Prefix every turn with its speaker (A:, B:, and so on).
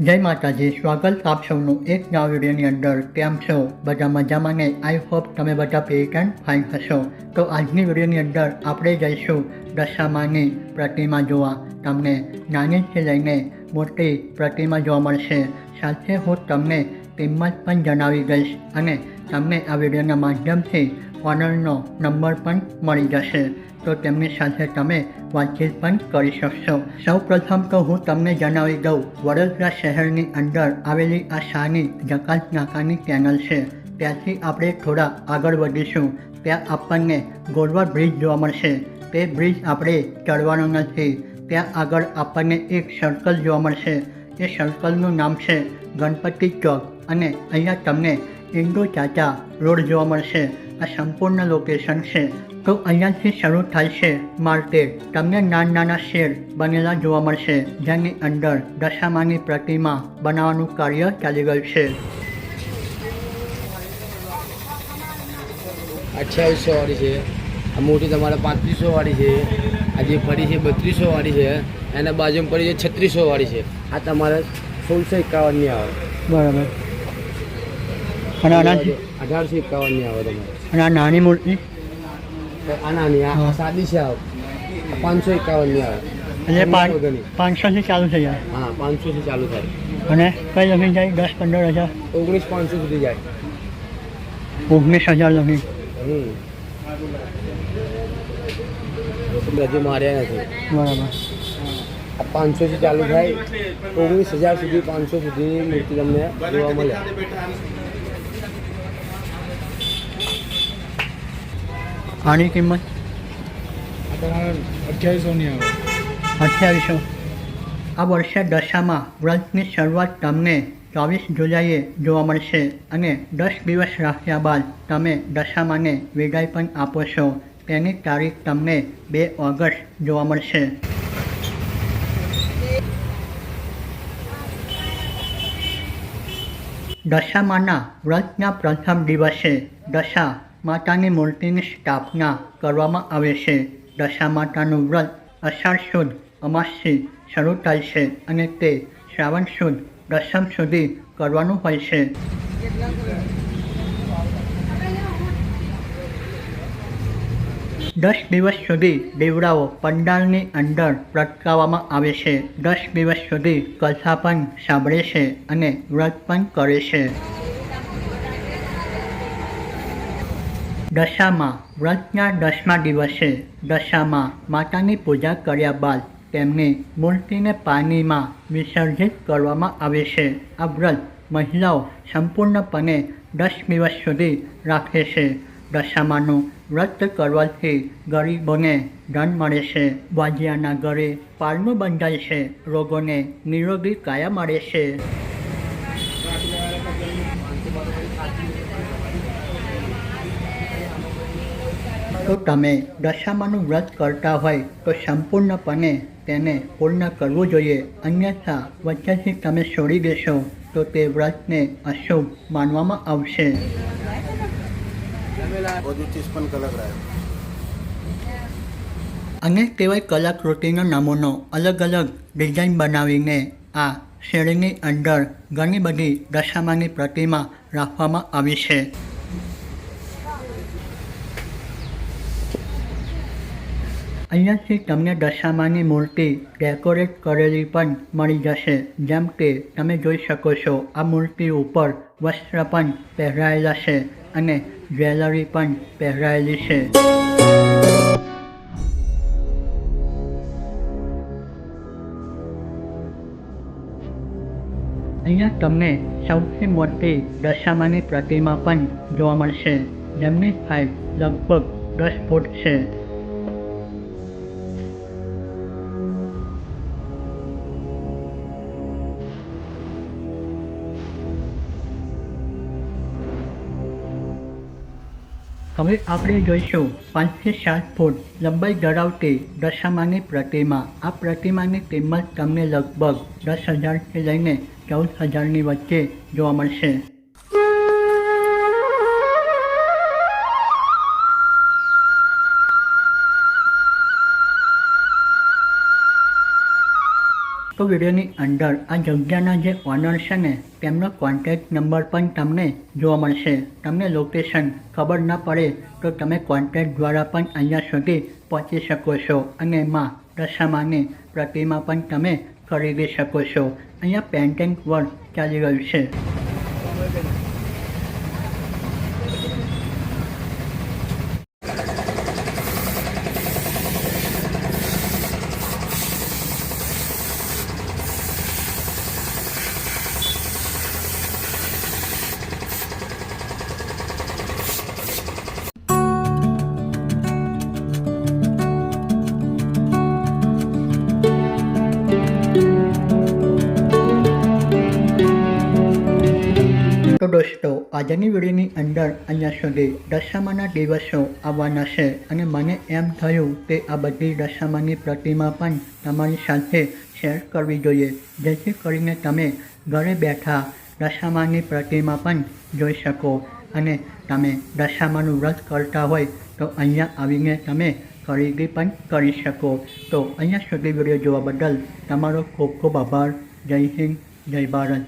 A: જય માતાજી, સ્વાગત આપ સૌનું એક નવા વિડીયોની અંદર. કેમ છો? બધા મજામાં ને? આઈ હોપ તમે બધા પેટર્ન ફાઇન હશો. તો આજની વિડીયોની અંદર આપણે જઈશું દશામાની પ્રતિમા જોવા. તમને નાનીથી લઈને મોટી પ્રતિમા જોવા મળશે. સાથે હું તમને કિંમત પણ જણાવી દઈશ અને તમને આ વિડીયોના માધ્યમથી ઓનરનો નંબર પણ મળી જશે. તો તેમની સાથે તમે વાતચીત પણ કરી શકશો. સૌ પ્રથમ તો હું તમને જણાવી દઉં, વડોદરા શહેરની અંદર આવેલી આ શાની જકાત નાકાની ચેનલ છે. ત્યાંથી આપણે થોડા આગળ વધીશું. ત્યાં આપણને ગોરવા બ્રિજ જોવા મળશે. તે બ્રિજ આપણે ચડવાનો નથી. ત્યાં આગળ આપણને એક સર્કલ જોવા મળશે. એ સર્કલનું નામ છે ગણપતિ ચોક. અને અહીંયા તમને ઇન્ડો ચાચા રોડ જોવા મળશે. આ સંપૂર્ણ લોકેશન છે. તો અહીંયાથી શરૂ થાય છે માર્કેટ. તમને નાના નાના શેર બનેલા જોવા મળશે જેની અંદર દશામાની પ્રતિમા બનાવવાનું કાર્ય ચાલી ગયું છે.
B: અઠ્યાવીસો વાળી છે. આ મોટી તમારે પાંત્રીસો વાળી છે. આ જે પડી છે બત્રીસો વાળી છે. એના બાજુમાં પડી છે છત્રીસો વાળી છે. આ તમારે સોળસો એકાવનની આવે.
A: બરાબર. અને
B: અઢારસો એકાવનની આવે તમારે.
A: અને આ નાની મૂર્તિ?
B: આ નાની આ સાદી છે આવે પાંચસો એકાવનની આવે.
A: એટલે. પાંચસોથી ચાલુ થઈ જાય?
B: હા પાંચસોથી ચાલુ થાય.
A: અને કઈ લખી જાય? દસ પંદર હજાર?
B: ઓગણીસ પાંચસો સુધી જાય.
A: ઓગણીસ હજાર લખી
B: હમ. હજી માર્યા નથી.
A: બરાબર.
B: પાંચસોથી ચાલુ થાય. ઓગણીસ હજાર સુધી પાંચસો સુધીની મૂર્તિ તમને જોવા મળે.
A: આની કિંમત?
C: અઠ્યાવીસોની આવે
A: અઠ્યાવીસો. આ વર્ષે દશામાં વ્રતની શરૂઆત તમને ચોવીસ જુલાઈએ જોવા મળશે અને દસ દિવસ રાખ્યા બાદ તમે દશામાને વિદાય પણ આપો છો. તેની તારીખ તમને બે ઓગસ્ટ જોવા મળશે. દશામાના વ્રતના પ્રથમ દિવસે દશા માતાની મૂર્તિની સ્થાપના કરવામાં આવે છે. દશા માતાનું વ્રત અષાઢ સુદ અમાસથી શરૂ થાય છે અને તે શ્રાવણ સુદ દશમ સુધી કરવાનું હોય છે. દસ દિવસ સુધી દીવડાઓ પંડાલની અંદર પ્રગટાવવામાં આવે છે. દસ દિવસ સુધી કથા પણ સાંભળે છે અને વ્રત પણ કરે છે. દશામાં, વ્રતના દસમા દિવસે દશામાં માતાની પૂજા કર્યા બાદ તેમની મૂર્તિને પાણીમાં વિસર્જિત કરવામાં આવે છે. આ વ્રત મહિલાઓ સંપૂર્ણપણે દસ દિવસ સુધી રાખે છે. દશામાનું વ્રત કરવાથી ગરીબોને ધન મળે છે. વાજિયાના ઘરે પારણું બંધાય છે. રોગોને નિરોગી કાયા મળે છે. તો તમે દશામાનું વ્રત કરતા હોય તો સંપૂર્ણપણે તેને પૂર્ણ કરવું જોઈએ. અન્યથા વચ્ચેથી તમે છોડી દેશો તો તે વ્રતને અશુભ માનવામાં આવશે. અને તેવાય કલાકૃતિનો નમૂનો અલગ અલગ ડિઝાઇન બનાવીને આ શેરીની અંદર ઘણી બધી દશામાની પ્રતિમા રાખવામાં આવી છે. અહીંયાથી તમને દશામાની મૂર્તિ ડેકોરેટ કરેલી પણ મળી જશે. જેમ કે તમે જોઈ શકો છો, આ મૂર્તિ ઉપર વસ્ત્ર પણ પહેરાયેલા છે અને જ્વેલરી પણ પહેરાયેલી છે. અહીંયા તમને સૌથી મોટી દશામાની પ્રતિમા પણ જોવા મળશે. જેમની હાઈટ લગભગ દસ ફૂટ છે. હવે આપણે જોઈશું પાંચથી સાત ફૂટ લંબાઈ ધરાવતી દશામાની પ્રતિમા. આ પ્રતિમાની કિંમત તમને લગભગ દસ હજારથી લઈને ચૌદ હજારની વચ્ચે જોવા મળશે. તો વિડીયોની અંદર આ જગ્યાના જે ઓનર છે ને, તેમનો કોન્ટેક્ટ નંબર પણ તમને જોવા મળશે. તમને લોકેશન ખબર ના પડે તો તમે કોન્ટેક્ટ દ્વારા પણ અહીંયા સુધી પહોંચી શકો છો અને માં દશામાની પ્રતિમા પણ તમે ખરીદી શકો છો. અહીંયા પેન્ટિંગ વર્ક ચાલી રહ્યું છે. તો દોસ્તો, આજની વિડીયોની અંદર અહીંયા સુધી દશામાના દિવસો આવવાના છે અને મને એમ થયું કે આ બધી દશામાની પ્રતિમા પણ તમારી સાથે શેર કરવી જોઈએ. જેથી કરીને તમે ઘરે બેઠા દશામાની પ્રતિમા પણ જોઈ શકો અને તમે દશામાનું વ્રત કરતા હોય તો અહીંયા આવીને તમે ખરીદી પણ કરી શકો. તો અહીંયા સુધી વીડિયો જોવા બદલ તમારો ખૂબ ખૂબ આભાર. જય હિન્દ, જય ભારત.